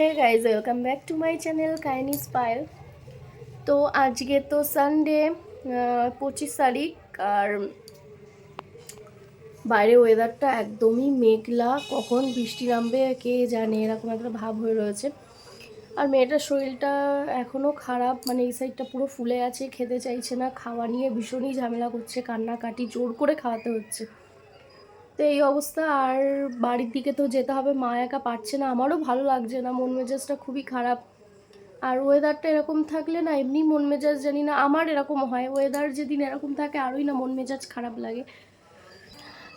Hey guys welcome back to my channel কাইনি স্পাইল তো আজকে তো সানডে পঁচিশ তারিখ, আর বাইরে ওয়েদারটা একদমই মেঘলা, কখন বৃষ্টি নামবে, কে জানে, এরকম একটা ভাব হয়ে রয়েছে। আর মেয়েটার শরীরটা এখনও খারাপ মানে এই সাইডটা পুরো ফুলে আছে, খেতে চাইছে না, খাওয়া নিয়ে ভীষণই ঝামেলা করছে, কান্নাকাটি, জোর করে খাওয়াতে হচ্ছে। তো এই অবস্থা। আর বাড়ির দিকে তো যেতে হবে, মা একা পারছে না। আমারও ভালো লাগছে না, মন মেজাজটা খুবই খারাপ। আর ওয়েদারটা এরকম থাকলে না, এমনি মন মেজাজ জানি না, আমার এরকম হয়। ওয়েদার যেদিন এরকম থাকে, আরোই না মন মেজাজ খারাপ লাগে।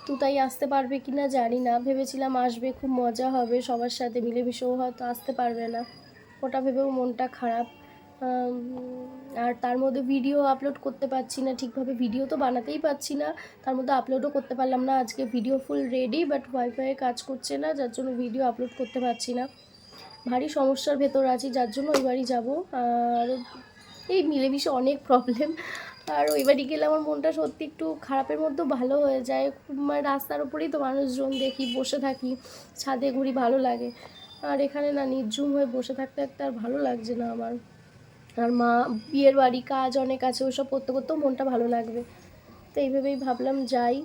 তো তাই আসতে পারবে কি না জানি না। ভেবেছিলাম আসবে, খুব মজা হবে, সবার সাথে মিলেমিশেও হয়তো আসতে পারবে না। ওটা ভেবেও মনটা খারাপ। আর তার মধ্যে ভিডিও আপলোড করতে পারছি না, ঠিকভাবে ভিডিও তো বানাতেই পারছি না। তার মধ্যে আপলোডও করতে পারলাম না, আজকে video full ready but wifi কাজ করছে না, যার জন্য ভিডিও আপলোড করতে পারছি না। ভারী সমস্যার ভেতর আছি, যার জন্য ওই বাড়ি যাব। আর এই মিলেমিশে অনেক প্রবলেম আর ওই বাড়ি গেলে আমার মনটা সত্যি একটু খারাপের মধ্যেও ভালো হয়ে যায়। মানে রাস্তার উপরেই তো মানুষজন দেখি, বসে থাকি, ছাদে ঘুরি, ভালো লাগে। আর এখানে না, নির্ঝুম হয়ে বসে থাকতে থাকতে আর ভালো লাগছে না আমার। আর মা, বিয়ের বাড়ি, কাজ অনেক আছে, ওসব করতে করতেও মনটা ভালো লাগবে। তো এইভাবেই ভাবলাম যাই।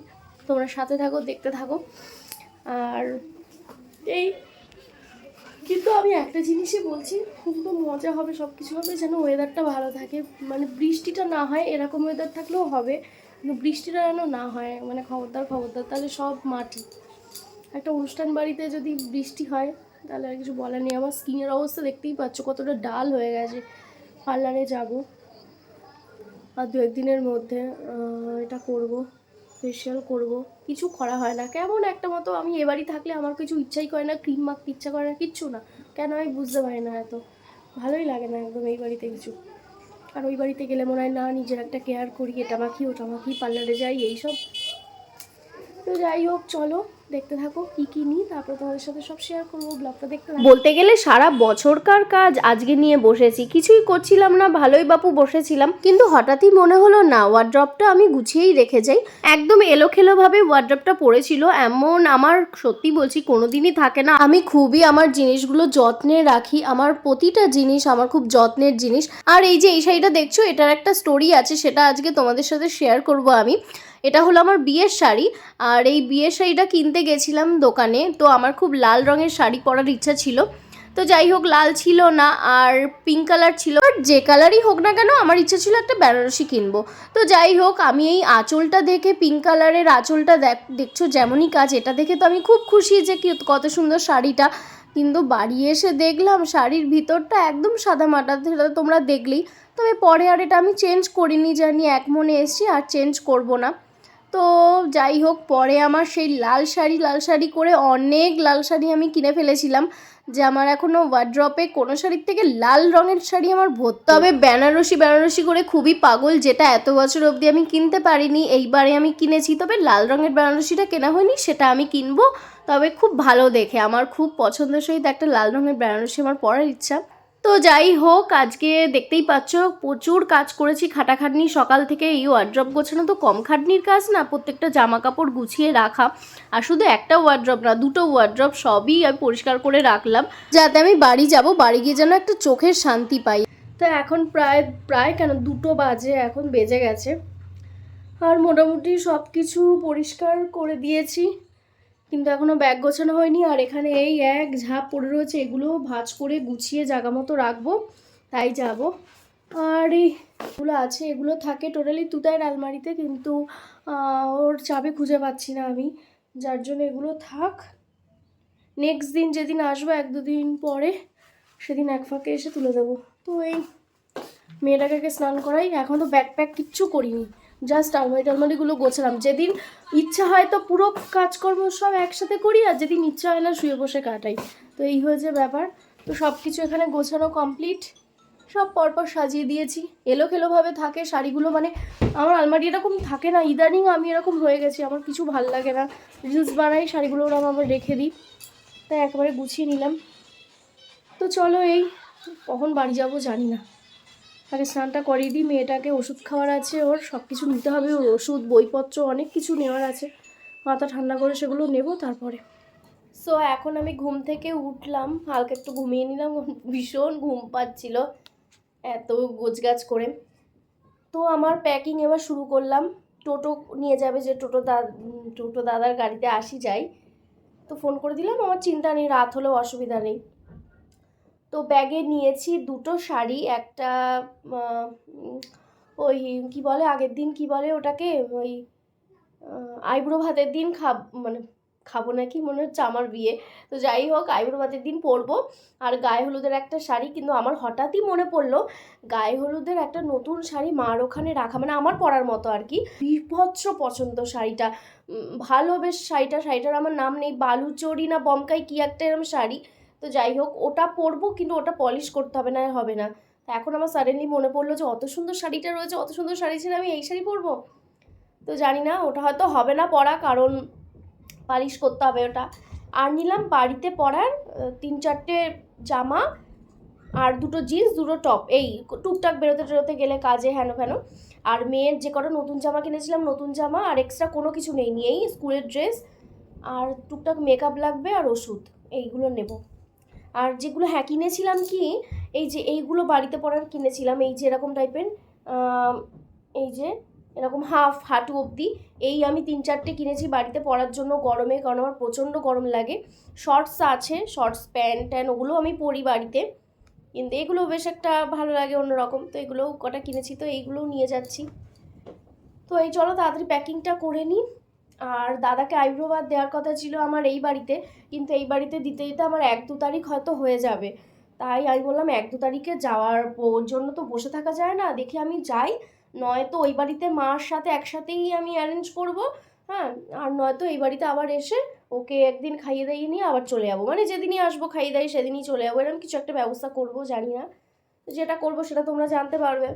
তোমরা সাথে থাকো, দেখতে থাকো। আর এই কিন্তু আমি একটা জিনিসই বলছি, খুব তো মজা হবে সব কিছু হবে, যেন ওয়েদারটা ভালো থাকে। মানে বৃষ্টিটা না হয়, এরকম ওয়েদার থাকলেও হবে, কিন্তু বৃষ্টিটা যেন না হয় মানে খবরদার খবরদার, তাহলে সব মাটি। একটা অনুষ্ঠান বাড়িতে যদি বৃষ্টি হয়, তাহলে আর কিছু বলার নেই। আমার স্কিনের অবস্থা দেখতেই পাচ্ছ, কতটা ডাল হয়ে গেছে। পার্লারে যাব। আর দু একদিনের মধ্যে এটা করব ফেশিয়াল করব। কিছু করা হয় না। কেমন একটা মতো আমি এ বাড়ি থাকলে আমার কিছু ইচ্ছাই করে না ক্রিম মাখতে ইচ্ছা করে না, কিচ্ছু না। কেন আমি বুঝতে পারি না এত? ভালোই লাগে না একদম এই বাড়িতে কিছু। আর ওই বাড়িতে গেলে মনে হয়, না, নিজের একটা কেয়ার করি, এটা মাখি ওটা মাখি পার্লারে যাই, এইসব। তো যাই হোক, চলো দেখতে থাকো কি কি নিই, তারপর তোমাদের সাথে সব শেয়ার করব ব্লগটা দেখতে বলতে গেলে সারা বছরকার কাজ আজকে নিয়ে বসেছি, কিছুই করছিলাম না, ভালোই বাপু বসেছিলাম, কিন্তু হঠাৎই মনে হলো না ওয়ার্ড্রপটা আমি গুছিয়েই রেখে যাই। একদম এলোখেলোভাবে ওয়ার্ড্রপটা পড়েছিল, এমন আমার, সত্যি বলছি, কোনোদিনই থাকে না। আমি খুবই আমার জিনিসগুলো যত্নে রাখি, আমার প্রতিটা জিনিস আমার খুব যত্নের জিনিস। আর এই যে এই শাড়িটা দেখছ, এটার একটা স্টোরি আছে, সেটা আজকে তোমাদের সাথে শেয়ার করব আমি। এটা হলো আমার বিয়ের শাড়ি। আর এই বিয়ের শাড়িটা কিনতে গেছিলাম দোকানে, তো আমার খুব লাল রঙের শাড়ি পরার ইচ্ছা ছিল। তো যাই হোক, লাল ছিল না আর পিঙ্ক কালার ছিল। আর যে কালারই হোক না কেন, আমার ইচ্ছা ছিল একটা বেনারসি কিনবো। তো যাই হোক, আমি এই আঁচলটা দেখে পিঙ্ক কালারের আঁচলটা দেখ, দেখছ যেমনই কাজ, এটা দেখে তো আমি খুব খুশি যে কত সুন্দর শাড়িটা। কিন্তু বাড়ি এসে দেখলাম, শাড়ির ভিতরটা একদম সাদা মাটা, সেটা তোমরা দেখলেই। তবে পরে আর এটা আমি চেঞ্জ করিনি, জানি এক মনে এসছি, আর চেঞ্জ করব না। তো যাই হোক, পরে আমার সেই লাল শাড়ি লাল শাড়ি করে অনেক লাল শাড়ি আমি কিনে ফেলেছিলাম, যে আমার এখনও ওয়ার্ড্রপে কোনো শাড়ির থেকে লাল রঙের শাড়ি আমার ভর্তি। তবে বেনারসি বেনারসি করে খুবই পাগল, যেটা এত বছর অবধি আমি কিনতে পারিনি, এইবারে আমি কিনেছি। তবে লাল রঙের বেনারসিটা কেনা হয়নি, সেটা আমি কিনবো। তবে খুব ভালো দেখে, আমার খুব পছন্দের সহিত একটা লাল রঙের বেনারসি আমার পরার ইচ্ছা। তো যাই হোক, আজকে দেখতেই পাচ্ছ, প্রচুর কাজ করেছি খাটাখাটনি। সকাল থেকে এই ওয়ার্ড্রপ গোছানো তো কম খাটনির কাজ না, প্রত্যেকটা জামা কাপড় গুছিয়ে রাখা। আর শুধু একটা ওয়ার্ড্রপ না, দুটো ওয়ার্ড্রপ সবই আমি পরিষ্কার করে রাখলাম, যাতে আমি বাড়ি যাব, বাড়ি গিয়ে যেন একটা চোখের শান্তি পাই। তো এখন প্রায় প্রায় কেন, দুটো বাজে, এখন বেজে গেছে। আর মোটামুটি সব কিছু পরিষ্কার করে দিয়েছি। কিন্তু এখনও ব্যাগ গোছানো হয়নি আর এখানে এই এক ঝাঁপ পড়ে রয়েছে, এগুলো ভাঁজ করে গুছিয়ে জায়গা মতো রাখব, তাই যাব। আর এই এগুলো আছে, এগুলো থাকে টোটালি তুতায়ের আলমারিতে, কিন্তু ওর চাবি খুঁজে পাচ্ছি না আমি, যার জন্য এগুলো থাক। নেক্সট দিন যেদিন আসব, এক দুদিন পরে, সেদিন এক ফাঁকে এসে তুলে দেবো। তো এই মেয়েটাকে স্নান করাই, এখন তো ব্যাকপ্যাক কিচ্ছু করিনি। জাস্ট আলমারি টালমারিগুলো গোছালাম। যেদিন ইচ্ছা হয় তো পুরো কাজকর্ম সব একসাথে করি আর যেদিন ইচ্ছা হয় না শুয়ে বসে কাটাই। তো এই হয়েছে ব্যাপার। তো সব কিছু এখানে গোছানো কমপ্লিট সব পরপর সাজিয়ে দিয়েছি। এলোখেলোভাবে থাকে শাড়িগুলো মানে আমার আলমারি এরকম থাকে না। ইদানিং আমি এরকম হয়ে গেছি, আমার কিছু ভালো লাগে না। রিলস বানাই, শাড়িগুলো ওরকম আবার রেখে দিই। তাই একবারে গুছিয়ে নিলাম। তো চলো এই, কখন বাড়ি যাব জানি না। আগে স্নানটা করিয়ে দিই, মেয়েটাকে ওষুধ খাওয়ার আছে, ওর সব কিছু নিতে হবে, ওর ওষুধ, বইপত্র, অনেক কিছু নেওয়ার আছে। মাথা ঠান্ডা করে সেগুলো নেব তারপরে। সো এখন আমি ঘুম থেকে উঠলাম, হালকা একটু ঘুমিয়ে নিলাম, ভীষণ ঘুম পাচ্ছিল, এত গোছগাছ করে। তো আমার প্যাকিং এবার শুরু করলাম, টোটো নিয়ে যাবে যে টোটো দা, টোটো দাদার গাড়িতে আসি যাই। তো ফোন করে দিলাম, আমার চিন্তা নেই, রাত হলেও অসুবিধা নেই। তো ব্যাগে নিয়েছি দুটো শাড়ি, একটা ওই কি বলে আগের দিন কি বলে ওটাকে, ওই আইব্রো ভাতের দিন খাব মানে খাব নাকি মনে হচ্ছে আমার বিয়ে। তো যাই হোক, আইব্রো ভাতের দিন পরবো। আর গায়ে হলুদের একটা শাড়ি কিন্তু আমার হঠাৎই মনে পড়ল, গায়ে হলুদের একটা নতুন শাড়ি মার ওখানে রাখা মানে আমার পরার মতো আর কি। বিভৎস পছন্দ শাড়িটা। ভালো বেশ শাড়িটা, শাড়িটার আমার নাম নেই, বালুচরি না বমকাই কি একটা এরকম শাড়ি। তো যাই হোক, ওটা পরবো কিন্তু ওটা পলিশ করতে হবে, না হবে না। তো এখন আমার সাডেনলি মনে পড়ল যে অত সুন্দর শাড়িটা রয়েছে, অত সুন্দর শাড়ি ছিল আমি এই শাড়ি পরবো। তো জানি না, ওটা হয়তো হবে না পরা, কারণ পালিশ করতে হবে ওটা। আর নিলাম বাড়িতে পরার তিন চারটে জামা আর দুটো জিন্স দুটো টপ এই টুকটাক বেরোতে টেরোতে গেলে কাজে হেন ফেন। আর মেয়ের যে কটা নতুন জামা কিনেছিলাম, নতুন জামা আর এক্সট্রা কোনো কিছু নেই নিয়েই স্কুলের ড্রেস আর টুকটাক মেকআপ লাগবে আর ওষুধ, এইগুলো নেব। আর যেগুলো হ্যাঁ কিনেছিলাম কি, এই যে এইগুলো বাড়িতে পরার কিনেছিলাম, এই যে এরকম টাইপের এই যে এরকম হাফ, হাঁটু অবধি, এই আমি তিন চারটে কিনেছি বাড়িতে পরার জন্য গরমে, কারণ আমার প্রচণ্ড গরম লাগে। শর্টস আছে শর্টস প্যান্ট ট্যান ওগুলো আমি পরি বাড়িতে। কিন্তু এগুলো বেশ একটা ভালো লাগে, অন্যরকম। তো এগুলোও কটা কিনেছি, তো এইগুলোও নিয়ে যাচ্ছি। তো এই চলো, তাড়াতাড়ি প্যাকিংটা করে নিই। আর দাদাকে আইব্রো বাদ দেওয়ার কথা ছিল আমার এই বাড়িতে, কিন্তু এই বাড়িতে দিতে দিতে আমার এক দু তারিখ হয়তো হয়ে যাবে। তাই আমি বললাম, এক দু তারিখে যাওয়ার জন্য তো বসে থাকা যায় না, দেখি আমি যাই। নয়তো ওই বাড়িতে মার সাথে একসাথেই আমি অ্যারেঞ্জ করব হ্যাঁ? আর নয়তো এই বাড়িতে আবার এসে ওকে একদিন খাইয়ে দাইয়ে নিয়ে আবার চলে যাব। মানে যেদিনই আসব খাইয়ে দাইয়ে সেদিনই চলে যাব। এরকম কিছু একটা ব্যবস্থা করব, জানি না। যেটা করব সেটা তোমরা জানতে পারবে।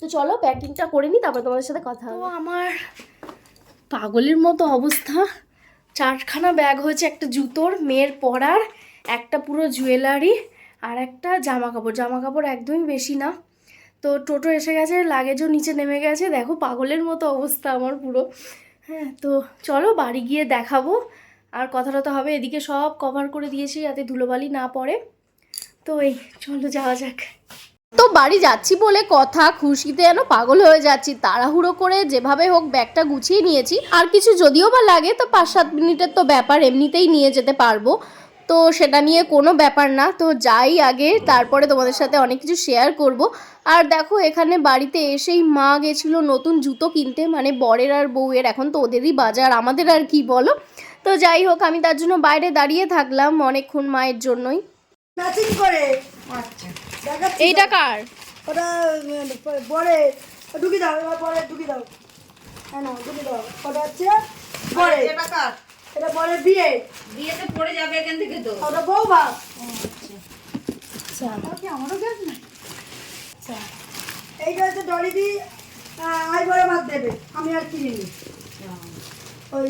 তো চলো প্যাকিংটা করে নিই তারপর তোমাদের সাথে কথা তো আমার পাগলের মতো অবস্থা। চারখানা ব্যাগ হয়েছে একটা জুতোর মেয়ের পরার একটা পুরো জুয়েলারি আর একটা জামা কাপড় জামা কাপড় একদমই বেশি না। তো টোটো এসে গেছে লাগেজও নিচে নেমে গেছে। দেখো পাগলের মতো অবস্থা আমার পুরো। হ্যাঁ তো চলো বাড়ি গিয়ে দেখাবো। আর কথা টথা হবে এদিকে সব কভার করে দিয়েছি যাতে ধুলোবালি না পড়ে। তো এই চলো যাওয়া যাক। তো বাড়ি যাচ্ছি বলে কথা খুশিতে যেন পাগল হয়ে যাচ্ছি। তাড়াহুড়ো করে যেভাবে হোক ব্যাগটা গুছিয়ে নিয়েছি। আর কিছু যদিও বা লাগে তো পাঁচ সাত মিনিটের তো ব্যাপার এমনিতেই নিয়ে যেতে পারব। তো সেটা নিয়ে কোনো ব্যাপার না। তো যাই আগে তারপরে তোমাদের সাথে অনেক কিছু শেয়ার করব। আর দেখো এখানে বাড়িতে এসেই মা গেছিল নতুন জুতো কিনতে। মানে বরের আর বউয়ের এখন তো ওদেরই বাজার। আমাদের আর কি বলো? তো যাই হোক আমি তার জন্য বাইরে দাঁড়িয়ে থাকলাম অনেকক্ষণ মায়ের জন্যই। করে। আচ্ছা। এইটা কার? ওটা পরে ঢুকি দাও এবার পরে ঢুকি দাও। হ্যাঁ না ঢুকি দাও। ওটা হচ্ছে পরে এটা কার? এটা পরে বিয়ে। বিয়েতে পড়ে যাবে এখান থেকে তো। ওটা বৌমা। আচ্ছা। কি আমারও গ্যাস না আচ্ছা। এইটা হচ্ছে ডলি দি আই বড় ভাত দেবে। আমি আর কিনিনি ওই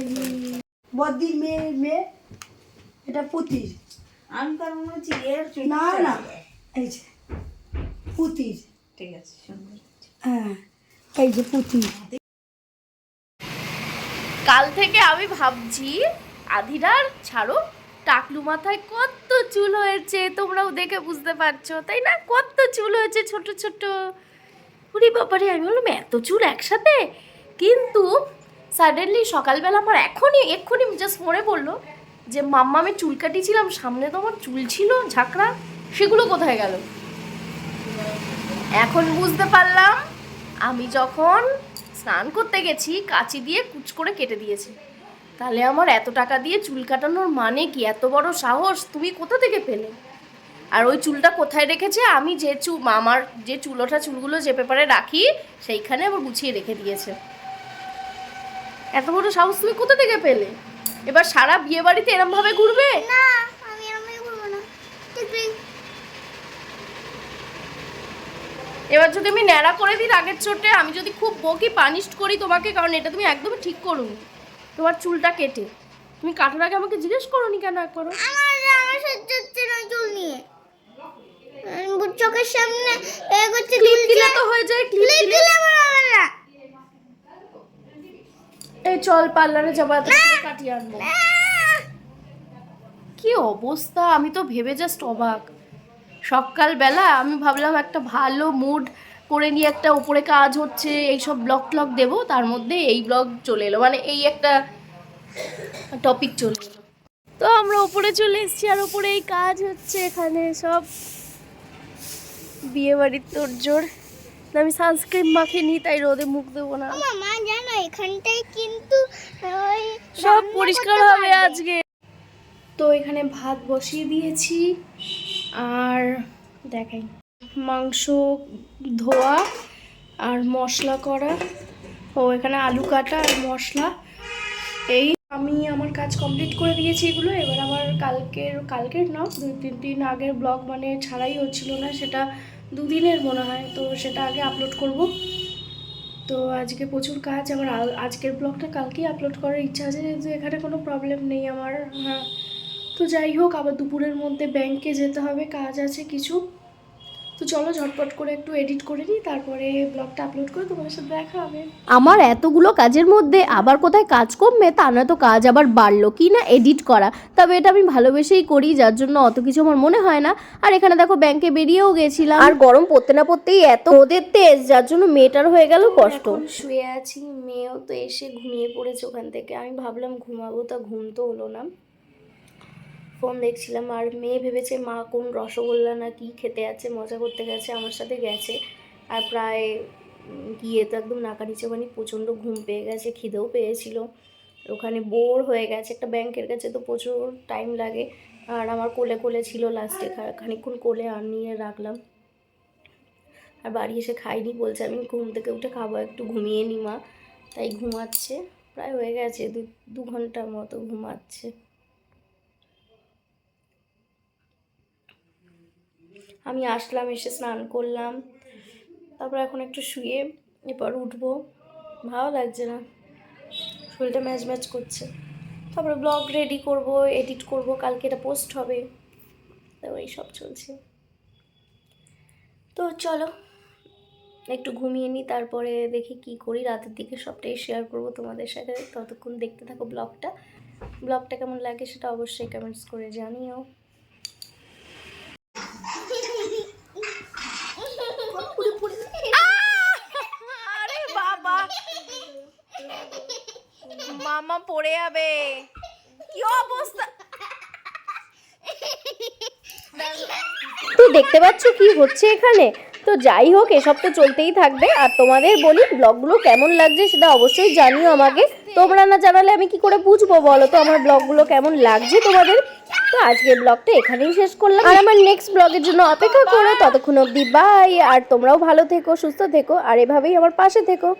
বদ্দির মেয়ে মেয়ে। এটা পুতির আমি তার মনে হচ্ছে এর না না। এই যে। পুতির ঠিক আছে সুন্দর। হ্যাঁ এই যে পুতির কাল থেকে আমি ভাবছি আধিরার ছাড়ো টাকলু মাথায় কত চুল হয়েছে তোমরাও দেখে বুঝতে পারছ তাই না? কত চুল হয়েছে ছোট ছোট। উরি বাবারে আমি বললাম এত চুল একসাথে? কিন্তু সাডেনলি সকালবেলা আমার এখনই এক্ষুনি জাস্ট মনে পড়ল যে মাম্মা আমি চুল কাটিয়েছিলাম সামনে তো আমার চুল ছিল ঝাঁকড়া সেগুলো কোথায় গেল? এখন বুঝতে পারলাম, আমি যখন স্নান করতে গেছি, কাঁচি দিয়ে কুচ করে কেটে দিয়েছে। তাহলে আমার এত টাকা দিয়ে চুল কাটানোর মানে কি? এত বড় সাহস? তুমি কোথা থেকে পেলে? আর ওই চুলটা কোথায় রেখেছে? আমি যে চু, আমার যে চুল ওঠা চুলগুলো যে পেপারে রাখি, সেইখানে আবার গুছিয়ে রেখে দিয়েছে। এত বড় সাহস তুমি কোথা থেকে পেলে? এবার সারা বিয়ে বাড়িতে এরমভাবে ঘুরবে? না, আমি এরমই করব না দেখবি এবার যদি আমি ন্যাড়া করে দিই আগের চোটে আমি যদি খুব বকি পানিশ করি তোমাকে কারণ এটা তুমি একদমই ঠিক করোনি। তোমার চুলটা কেটে। তুমি কাটার আগে আমাকে জিজ্ঞেস করো নি কেন একবারও? আমার আমার সহ্য হচ্ছে না চুল নিয়ে। চোখের সামনে এ করছে ক্লিপ দিলে তো হয়ে যায় ক্লিপ ক্লিপ দিলে দিলে আমার না। এই চল পার্লারে যাব কাটিয়ে আনব! কি অবস্থা? আমি তো ভেবে জাস্ট অবাক। সকালবেলা আমি ভাবলাম একটা ভালো মুড করে নিয়ে একটা উপরে কাজ হচ্ছে এইসব ব্লগ ট্লগ দেবো তার মধ্যে এই ব্লগ চলে এলো। মানে এই একটা টপিক চলে এলো। তো আমরা উপরে চলে এসেছি আর উপরে এই কাজ হচ্ছে এখানে সব। বিয়ে বাড়ির তোড়জোড় আমি সানস্ক্রিন মাখিনি তাই রোদে মুখ দেবো না। মামা জানো এখানটায় কিন্তু সব পরিষ্কার হবে আজকে। তো এখানে ভাত বসিয়ে দিয়েছি। আর দেখাই। মাংস ধোয়া আর মশলা করা। ও, এখানে আলু কাটা আর মশলা। এই আমি আমার কাজ কমপ্লিট করে দিয়েছি এগুলো। এবার আমার কালকের কালকের না, দুই, তিন দিন আগের ব্লগ মানে ছাড়াই হচ্ছিল না, সেটা দুদিনের মনে হয়। তো সেটা আগে আপলোড করব। তো আজকে প্রচুর কাজ। আমার আজকের ব্লগটা কালকেই আপলোড করার ইচ্ছা আছে, যেহেতু এখানে কোনো প্রবলেম নেই আমার। হ্যাঁ। তো যাই হোক আবার দুপুরের মধ্যে ব্যাংকে যেতে হবে কাজ আছে কিছু। তো চলো ঝটপট করে একটু এডিট করে নিই তারপরে ব্লগটা আপলোড করে তোমাদের সাথে দেখা হবে। আমার এতগুলো কাজের মধ্যে আবার কোথায় কাজ কমবে তা না তো কাজ আবার বাড়লো কি না এডিট করা। তবে এটা আমি ভালোবেসেই করি যার জন্য অত কিছু আমার মনে হয় না। আর এখানে দেখো ব্যাংকে বেরিয়েও গেছিলাম। আর গরম পড়তে না পড়তেই এত ওদের তেজ যার জন্য মেয়েটার হয়ে গেল কষ্ট। শুয়ে আছি মেয়েও তো এসে ঘুমিয়ে পড়েছে ওখান থেকে। আমি ভাবলাম ঘুমাবো তা ঘুম তো হলো না। ফোন দেখছিলাম আর মেয়ে ভেবেছে, মা, কোন রসগোল্লা না কি খেতে আছে মজা করতে গেছে, আমার সাথে গেছে। আর প্রায় গিয়ে তো একদম নাকা নিচে মানে প্রচণ্ড ঘুম পেয়ে গেছে, খিদেও পেয়েছিল। ওখানে বোর হয়ে গেছে, একটা ব্যাংকের কাছে তো প্রচুর টাইম লাগে। আর আমার কোলে কোলে ছিল লাস্টে খানিকক্ষণ কোলে আর নিয়ে রাখলাম। আর বাড়ি এসে খাইনি, বলছে, আমি ঘুম থেকে উঠে খাব, একটু ঘুমিয়ে নি মা। তাই ঘুমাচ্ছে, প্রায় হয়ে গেছে, দু দু ঘণ্টার মতো ঘুমাচ্ছে। আমি আসলাম, এসে স্নান করলাম। তারপর এখন একটু শুয়ে এরপর উঠবো। ভালো লাগছে না। শরীরটা ম্যাচ ম্যাচ করছে। তারপরে ব্লগ রেডি করব এডিট করব, কালকে এটা পোস্ট হবে। তো এই সব চলছে। তো চলো, একটু ঘুমিয়ে নিই তারপরে দেখি কি করি। রাতের দিকে সবটাই শেয়ার করব তোমাদের সাথে। ততক্ষণ দেখতে থাকো ব্লগটা ব্লগটা কেমন লাগে সেটা অবশ্যই কমেন্টস করে জানিও আরে বাবা মামা পড়ে যাবে। কি অবস্থা? তো দেখতে পাচ্ছ কি হচ্ছে এখানে? তো যাই হোক, এসব তো চলতেই থাকবে। আর তোমাদের বলি, ব্লগগুলো কেমন লাগছে সেটা অবশ্যই জানিও আমাকে। তোমরা না জানালে আমি কি করে বুঝব বলো তো? আমার ব্লগগুলো কেমন লাগছে তোমাদের? তো আজকের ব্লগটা এখানেই শেষ করলাম। আর আমার নেক্সট ব্লগের জন্য অপেক্ষা করো। ততক্ষণ অবধি বাই আর তোমরাও ভালো থেকো, সুস্থ থেকো। আর এভাবেই আমার পাশে থেকো।